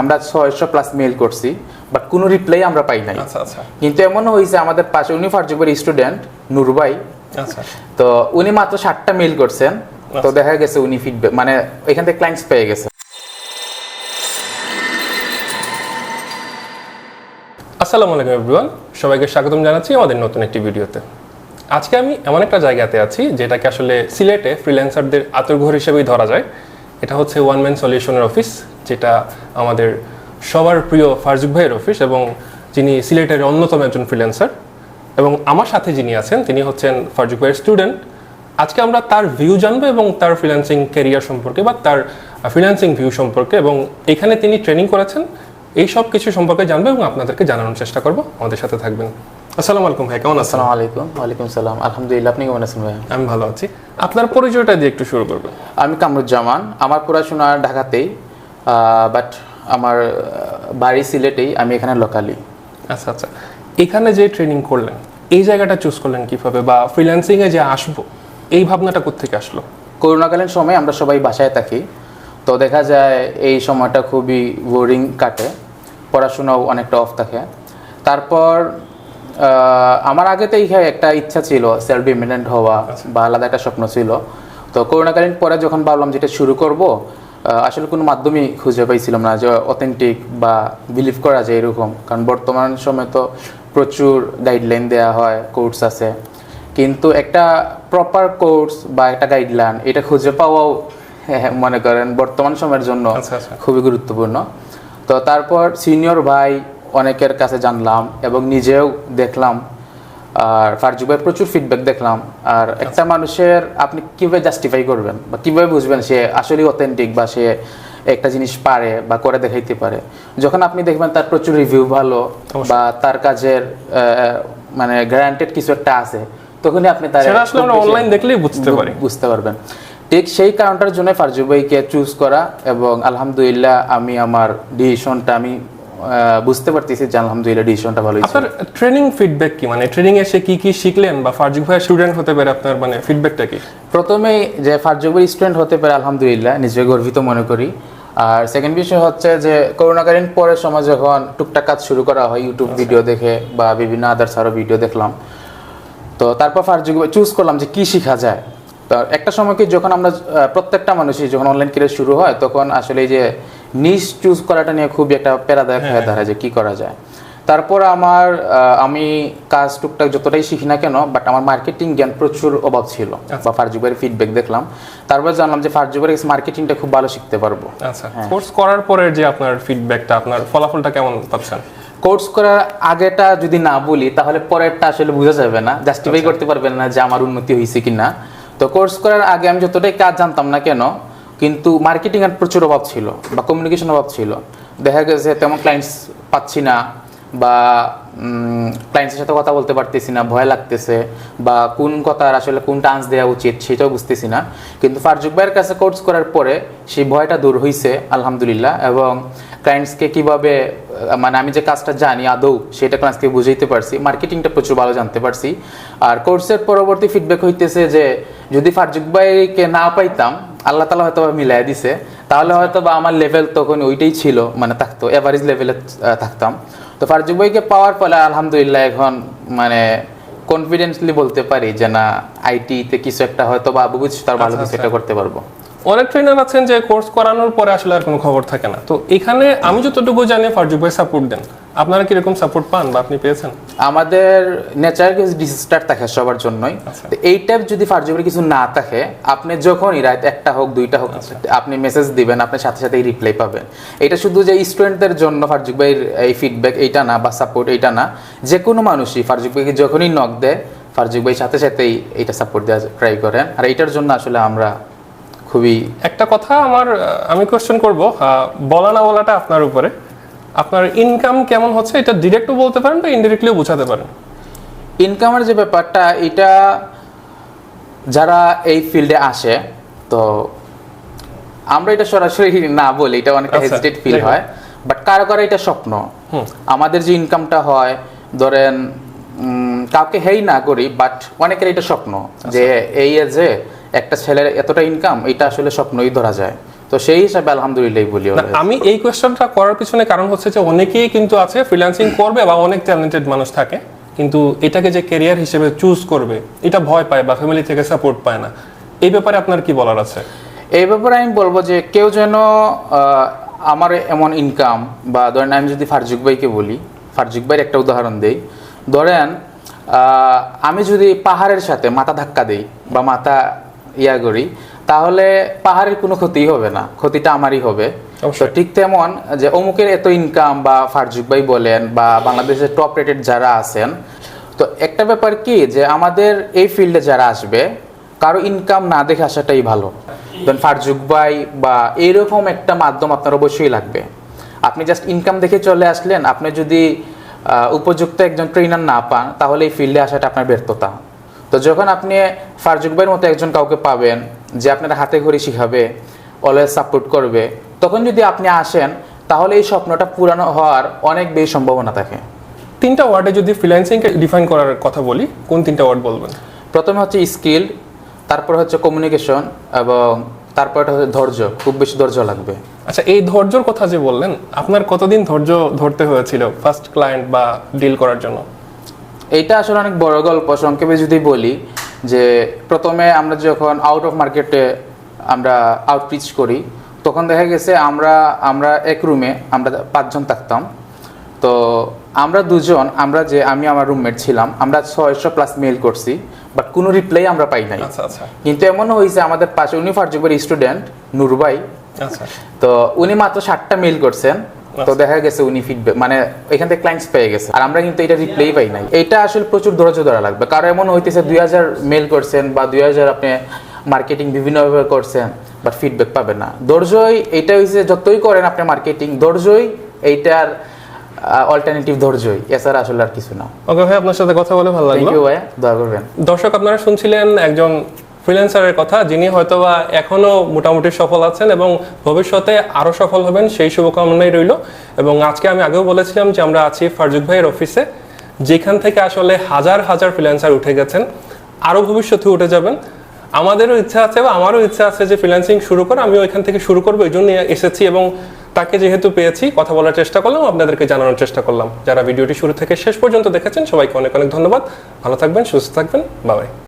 আমরা ছয়শো plus mail করছি বাট কোনো রিপ্লাই আমরা পাই নাই। আচ্ছা আচ্ছা। কিন্তু এমনও হয়েছে আমাদের পাশে উনি ফার্জুবের স্টুডেন্ট নুরবাই আচ্ছা। তো উনি মাত্র ষাটটা মেল করছেন তো দেখা গেছে উনি ফিডব্যাক মানে এখান থেকে ক্লায়েন্টস পেয়ে গেছে। আসসালামু আলাইকুম এভরিওয়ান সবাইকে স্বাগতম জানাচ্ছি আমাদের নতুন একটি ভিডিওতে। আজকে আমি এমন একটা জায়গাতে আছি যেটাকে আসলে সিলেটে ফ্রিল্যান্সারদের আতর্ঘর হিসেবেই ধরা যায়। এটা হচ্ছে ওয়ান ম্যান সলিউশনের অফিস যেটা আমাদের সবার প্রিয় ফারজুক ভাইয়ের অফিস এবং যিনি সিলেটের অন্যতম একজন ফ্রিল্যান্সার এবং আমার সাথে যিনি আছেন তিনি হচ্ছেন ফারজুক ভাইয়ের স্টুডেন্ট আজকে আমরা তার ভিউ জানব এবং তার ফ্রিল্যান্সিং ক্যারিয়ার সম্পর্কে বা তার ফ্রিল্যান্সিং ভিউ সম্পর্কে এবং এখানে তিনি ট্রেনিং করেছেন এই সব কিছু সম্পর্কে জানব এবং আপনাদেরকে জানানোর চেষ্টা করব। আমাদের সাথে থাকবেন। আসসালামু আলাইকুম ভাই কেমন আসসালামু আলাইকুম। ওয়ালাইকুম সালাম। আলহামদুলিল্লাহ আপনি কেমন আছেন ভাই আমি ভালো আছি। আপনার পরিচয়টা দিয়ে একটু শুরু করবেন। আমি কামরুজ্জামান। আমার পড়াশোনা ঢাকাতেই। বাট আমার বাড়ি সিলেটেই আমি এখানে লোকালি আচ্ছা আচ্ছা। এখানে যে ট্রেনিং করলেন এই জায়গাটা চুজ করলেন কীভাবে? বা ফ্রিল্যান্সিংয়ে যে আসব এই ভাবনাটা কোত্থেকে আসলো? করোনাকালীন সময় আমরা সবাই বাসায় থাকি তো দেখা যায় এই সময়টা খুবই বোরিং কাটে পড়াশোনাও অনেকটা অফ থাকে। তারপর আমার আগেতেই একটা ইচ্ছা ছিল সেলফ ডিপেন্ডেন্ট হওয়া বা আলাদা একটা স্বপ্ন ছিল। তো করোনাকালীন পরে যখন ভাবলাম যেটা শুরু করব আসলে কোনো মাধ্যমই খুঁজে পাইছিলাম না যে অথেন্টিক বা বিলিভ করা যায় এরকম। কারণ বর্তমান সময় তো প্রচুর গাইডলাইন দেওয়া হয় কোর্স আছে। কিন্তু একটা প্রপার কোর্স বা একটা গাইডলাইন এটা খুঁজে পাওয়াও হ্যাঁ, মনে করেন বর্তমান সময়ের জন্য আচ্ছা, আচ্ছা। খুবই গুরুত্বপূর্ণ। তো তারপর সিনিয়র ভাই অনেকের কাছে জানলাম এবং নিজেও দেখলাম আর ফারজুবের প্রচুর ফিডব্যাক দেখলাম। আর একটা মানুষের আপনি কীভাবে জাস্টিফাই করবেন? বা কীভাবে বুঝবেন সে আসলে অথেন্টিক বা সে একটা জিনিস পারে বা করে দেখাইতে পারে? যখন আপনি দেখবেন তার প্রচুর রিভিউ ভালো বা তার কাজের মানে গ্যারান্টেড কিছু একটা আছে তখনই আপনি তার অনলাইন দেখলেই বুঝতে পারি। বুঝতে পারবেন। ঠিক সেই কারণটার জন্য ফারজু ভাইকে চুজ করা এবং আলহামদুলিল্লাহ আমি আমার ডিসিশনটা আমি বুঝতে পারতেছি যে আলহামদুলিল্লাহ ডিসিশনটা ভালো হয়েছে আপনার ট্রেনিং ফিডব্যাক কি? মানে ট্রেনিং এসে কি কি শিখলেন বা ফারজুক ভাই স্টুডেন্ট হতে পারে আপনার মানে ফিডব্যাকটা কি? প্রথমেই যে ফারজুবের স্টুডেন্ট হতে পারে আলহামদুলিল্লাহ নিজে গর্বিত মনে করি। আর সেকেন্ড বিষয় হচ্ছে যে করোনাকালীন পরের সময় যখন টুকটাক কাজ শুরু করা হয় ইউটিউব ভিডিও দেখে বা বিভিন্ন আদার্স আরও ভিডিও দেখলাম। তো তারপর ফারজুগ চুজ করলাম যে কি শেখা যায়। তো একটা সময় কি যখন আমরা প্রত্যেকটা মানুষই যখন অনলাইন কেরিয়ার শুরু হয় তখন আসলে যে নিজ চুজ করাটা নিয়ে খুবই একটা প্যারাদায়ক হয়ে। দাঁড়ায় যে কি করা যায়। তারপর আমার আমি কাজ টুকটাক যতটাই শিখি না কেন বাট আমার মার্কেটিং জ্ঞান প্রচুর অভাব ছিল বা ফারজুবের ফিডব্যাক দেখলাম। তারপর জানলাম যে ফারজুবের মার্কেটিংটা খুব ভালো শিখতে পারব। আচ্ছা কোর্স করার পরে যে আপনার ফিডব্যাকটা আপনার ফলাফলটা কেমন পাচ্ছেন? কোর্স করার আগেটা যদি না বলি তাহলে পরেরটা আসলে বোঝা যাবে না জাস্টিফাই করতে পারবেন না যে আমার উন্নতি হয়েছে কিনা। তো কোর্স করার আগে আমি যতটাই কাজ জানতাম না কেন কিন্তু মার্কেটিং এর প্রচুর অভাব ছিল বা কমিউনিকেশন অভাব ছিল। দেখা গেছে তেমন ক্লায়েন্টস পাচ্ছি না বা ক্লায়েন্টসের সাথে কথা বলতে পারতেছি না, ভয় লাগতেছে বা কোন কথার আসলে কোন টান্স দেওয়া উচিত সেটাও বুঝতেছি না। কিন্তু ফারজুক ভাইয়ের কাছে কোর্স করার পরে সেই ভয়টা দূর হয়েছে আলহামদুলিল্লাহ। এবং ক্লায়েন্টসকে কীভাবে মানে আমি যে কাজটা জানি আদৌ সেটা ক্লায়েন্টসকে বুঝাইতে পারছি মার্কেটিংটা প্রচুর ভালো জানতে পারছি। আর কোর্সের পরবর্তী ফিডব্যাক হইতেছে যে, যদি ফারজুক ভাইকে না পাইতাম আল্লাহ তালা হয়তো মিলাই দিছে। তাহলে হয়তো বা আমার লেভেল তখন ওইটাই ছিল মানে থাকতো এভারেজ লেভেলে থাকতাম। তো ফারজুক ভাইকে পাওয়ার ফলে আলহামদুলিল্লাহ এখন মানে কনফিডেন্সলি বলতে পারি যে না আইটিতে কিছু একটা হয়তো বা আবু বুঝ তার ভালো কিছু একটা করতে পারব। অনেক ট্রেনার আছেন যে কোর্স করানোর পরে আসলে আর কোনো খবর থাকে না। তো এখানে আমি যতটুকু জানি ফারজুক ভাই সাপোর্ট দেন। আপনারা কীরকম সাপোর্ট পান বা আপনি পেয়েছেন? আমাদের নেচার কিছু ডিসিস্টার থাকে সবার জন্যই। তো এই টাইপ যদি ফার্জুবের কিছু না থাকে আপনি যখনই রাত একটা হোক দুইটা হোক আপনি মেসেজ দিবেন আপনি সাথে সাথেই রিপ্লাই পাবেন। এটা শুধু যে স্টুডেন্টদের জন্য ফারজুক ভাইয়ের এই ফিডব্যাক এইটা না বা সাপোর্ট এইটা না যে কোনো মানুষই ফারজুক ভাইকে যখনই নক দেয় ফারজুক ভাই সাথে সাথেই এইটা সাপোর্ট দেওয়া ট্রাই করেন। আর এইটার জন্য আসলে আমরা খুবই একটা কথা আমার আমি কোশ্চেন করব বলা না বলাটা আপনার উপরে। আপনার ইনকাম কেমন হচ্ছে এটা ডিরেক্টও বলতে পারেন বা ইনডিরেক্টলিও বোঝাতে পারেন? ইনকামের যে ব্যাপারটা এটা যারা এই ফিল্ডে আসে তো আমরা এটা সরাসরি না বলি এটা অনেকটা আচ্ছা, হেজিটেট ফিল হয় বাট কারও কারও এটা স্বপ্ন। আমাদের যে ইনকামটা হয় ধরেন কাউকে হেই না করি বাট অনেকের এটা স্বপ্ন আচ্ছা। যে এই যে একটা ছেলের এতটা ইনকাম এটা আসলে স্বপ্নই ধরা যায়। তো সেই হিসাবে আলহামদুলিল্লাহ বলি আমি এই কোয়েশ্চনটা করার পিছনে কারণ হচ্ছে যে অনেকেই কিন্তু আছে ফ্রিল্যান্সিং করবে বা অনেক ট্যালেন্টেড মানুষ থাকে কিন্তু এটাকে যে ক্যারিয়ার হিসেবে চুজ করবে এটা ভয় পায় বা ফ্যামিলি থেকে সাপোর্ট পায় না। এই ব্যাপারে আপনার কি বলার আছে? এই ব্যাপারে আমি বলব যে কেউ যেন আমার এমন ইনকাম বা ধরেন আমি যদি ফারজুক ভাইকে বলি ফারজুক ভাইয়ের একটা উদাহরণ দেই। ধরেন আমি যদি পাহাড়ের সাথে মাথা ধাক্কা দেই বা মাথা ইয়া করি তাহলে পাহাড়ের কোনো ক্ষতিই হবে না ক্ষতিটা আমারই হবে। তো ঠিক তেমন যে অমুকের এত ইনকাম বা ফারজুক ভাই বলেন বা বাংলাদেশের টপ রেটেড যারা আছেন তো একটা ব্যাপার কি যে আমাদের এই ফিল্ডে যারা আসবে কারও ইনকাম না দেখে আসাটাই ভালো। ধরেন ফারজুক ভাই বা এইরকম একটা মাধ্যম আপনার অবশ্যই লাগবে। আপনি জাস্ট ইনকাম দেখে চলে আসলেন আপনি যদি উপযুক্ত একজন ট্রেনার না পান তাহলে এই ফিল্ডে আসাটা আপনার ব্যর্থতা। তো যখন আপনি ফারজুক ভাইয়ের মতো একজন কাউকে পাবেন যে আপনার হাতে ঘড়ি শিখাবে অলওয়েজ সাপোর্ট করবে তখন যদি আপনি আসেন তাহলে এই স্বপ্নটা পুরানো হওয়ার অনেক বেশি সম্ভাবনা থাকে। তিনটা ওয়ার্ডে যদি ফ্রিল্যান্সিংকে ডিফাইন করার কথা বলি কোন তিনটা ওয়ার্ড বলবেন? প্রথমে হচ্ছে স্কিল তারপর হচ্ছে কমিউনিকেশন এবং তারপরটা হচ্ছে ধৈর্য খুব বেশি ধৈর্য লাগবে। আচ্ছা এই ধৈর্যর কথা যে বললেন আপনার কতদিন ধৈর্য ধরতে হয়েছিল ফার্স্ট ক্লায়েন্ট বা ডিল করার জন্য? এইটা আসলে অনেক বড় গল্প সংক্ষেপে যদি বলি যে প্রথমে আমরা যখন আউট অফ মার্কেটে আমরা আউটরিচ করি তখন দেখা গেছে আমরা আমরা এক রুমে আমরা পাঁচজন থাকতাম। তো আমরা দুজন আমরা যে আমি আমার রুমমেট ছিলাম আমরা ছয়শো প্লাস মেল করছি বাট কোনো রিপ্লাই আমরা পাই নাই। আচ্ছা আচ্ছা। কিন্তু এমনও হয়েছে আমাদের পাশে উনি ফার্জুবের স্টুডেন্ট নুরবাই তো উনি মাত্র ষাটটা মেল করছেন। তো দেখা গেছে উনি ফিডব্যাক মানে এখান থেকে ক্লায়েন্টস পেয়ে গেছে। আর আমরা কিন্তু এটা রিপ্লাই পাই নাই। এটা আসলে প্রচুর ধৈর্য ধরা লাগবে। কারণ এমন হইতেছে দুই হাজার মেল করছেন বা দুই হাজার আপনি মার্কেটিং বিভিন্নভাবে করছেন বাট ফিডব্যাক পাবেন না। ধৈর্যই এটা হয়েছে যতই করেন আপনি মার্কেটিং ধৈর্যই এইটার অল্টারনেটিভ ধৈর্যই। এছাড়া আসলে আর কিছু না। ওকে ভাই আপনার সাথে কথা বলে ভালো থ্যাংক লাগল। ইউ ভাইয়া। দোয়া করবেন। দর্শক আপনারা শুনছিলেন একজন ফ্রিল্যান্সারের কথা, যিনি হয়তোবা এখনও মোটামুটি সফল আছেন এবং ভবিষ্যতে আরও সফল হবেন, সেই শুভকামনাই রইল। এবং আজকে আমি আগেও বলেছিলাম যে আমরা আছি ফারজুক ভাইয়ের অফিসে, যেখান থেকে আসলে হাজার হাজার ফ্রিল্যান্সার উঠে গেছেন। আরও ভবিষ্যতে উঠে যাবেন। আমাদেরও ইচ্ছা আছে বা আমারও ইচ্ছা আছে যে ফ্রিল্যান্সিং শুরু করে। আমিও এখান থেকে শুরু করব, এই জন্য এসেছি এবং তাকে যেহেতু পেয়েছি, কথা বলার চেষ্টা করলাম, আপনাদেরকে জানানোর চেষ্টা করলাম। যারা ভিডিওটি শুরু থেকে শেষ পর্যন্ত দেখেছেন, সবাইকে অনেক অনেক ধন্যবাদ। ভালো থাকবেন, সুস্থ থাকবেন বাবাই